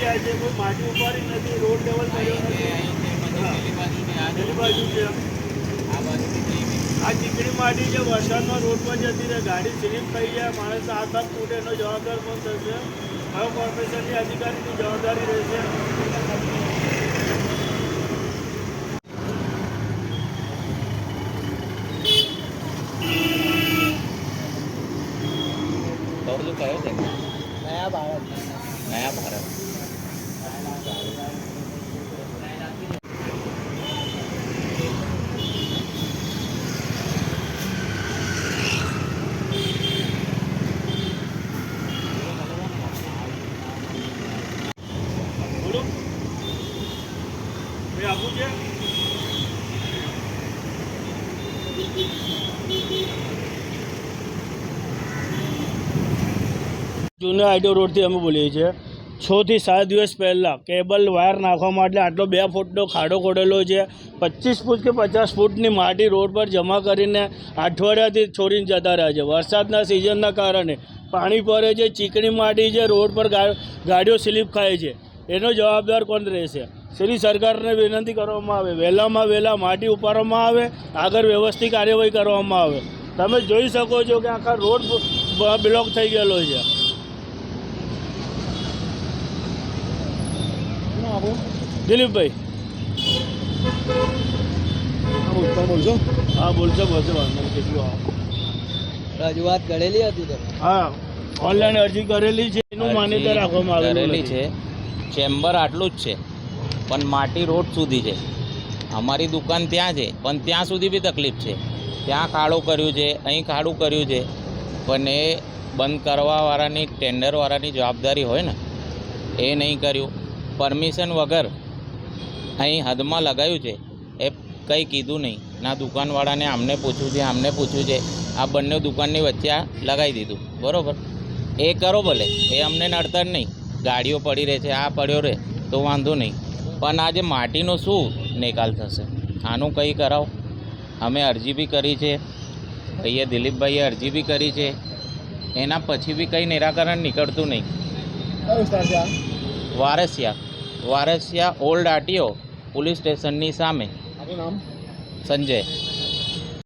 જગ્યા છે કોઈ માટી ઉપાડી નથી રોડ લેવલ કર્યો નથી. બાજુ છે. આ ચીકણી માટી છે વરસાદમાં રોડ પર જતી રહે ગાડી સ્લીપ થઈ જાય માણસ હાથ હાથ એનો જવાબદાર કોણ થશે? હવે કોર્પોરેશનની અધિકારીની જવાબદારી રહેશે. નયા ભારત. નયા ભારત. આપવું છે? જૂના આઈડો રોડથી અમે બોલીએ છીએ. છ થી સાત દિવસ પહેલાં કેબલ વાયર નાખવા માટે આટલો બે ફૂટનો ખાડો ખોડેલો છે. પચીસ ફૂટ કે પચાસ ફૂટની માટી રોડ પર જમા કરીને અઠવાડિયાથી છોડીને જતા રહ્યા છે. વરસાદના સિઝનના કારણે પાણી પડે છે, ચીકણી માટી છે, રોડ પર ગાડીઓ સ્લીપ ખાય છે. એનો જવાબદાર કોણ રહેશે? શ્રી સરકારને વિનંતી કરવામાં આવે? વહેલામાં વહેલા માટી ઉપાડવામાં આવે? આગળ વ્યવસ્થિત કાર્યવાહી કરવામાં આવે? તમે જોઈ શકો છો કે આખા રોડ બ્લોક થઈ ગયેલો છે. દિલીપભાઈ. બોલજો હા બોલશો બોલશો વાંધો કેટલું આવે. રજૂઆત કરેલી હતી તમે? હા ઓનલાઈન અરજી કરેલી છે એનું માન્યતા રાખવામાં આવેલી છે. ચેમ્બર આટલું જ છે. પણ માટી રોડ સુધી છે. અમારી દુકાન ત્યાં છે, પણ ત્યાં સુધી બી તકલીફ છે. ત્યાં ખાડું કર્યું છે, અહીં ખાડું કર્યું છે, પણ એ બંધ કરવાવાળાની, ટેન્ડરવાળાની જવાબદારી હોય ને, એ નહીં કર્યું. પરમિશન વગર અહીં હદમાં લગાવ્યું છે, એ કંઈ કીધું નહીં. ના દુકાનવાળાને આમને પૂછ્યું છે, આમને પૂછ્યું છે, આ બંને દુકાનની વચ્ચે આ લગાવી દીધું. બરાબર? એ કરો ભલે, એ અમને નડતર નહીં. ગાડીઓ પડી રહે છે, આ પડ્યો રહે, તો વાંધો નહીં. પણ આજે માટીનો શું નિકાલ થશે? આનું કંઈ કરાવો. અમે અરજી બી કરી છે. ભાઈએ દિલીપભાઈએ અરજી બી કરી છે. એના પછી બી કંઈ નિરાકરણ નીકળતું નહીં. Varasiya. Varasiya old RTO police સ્ટેશનની સામે. નામ? સંજય.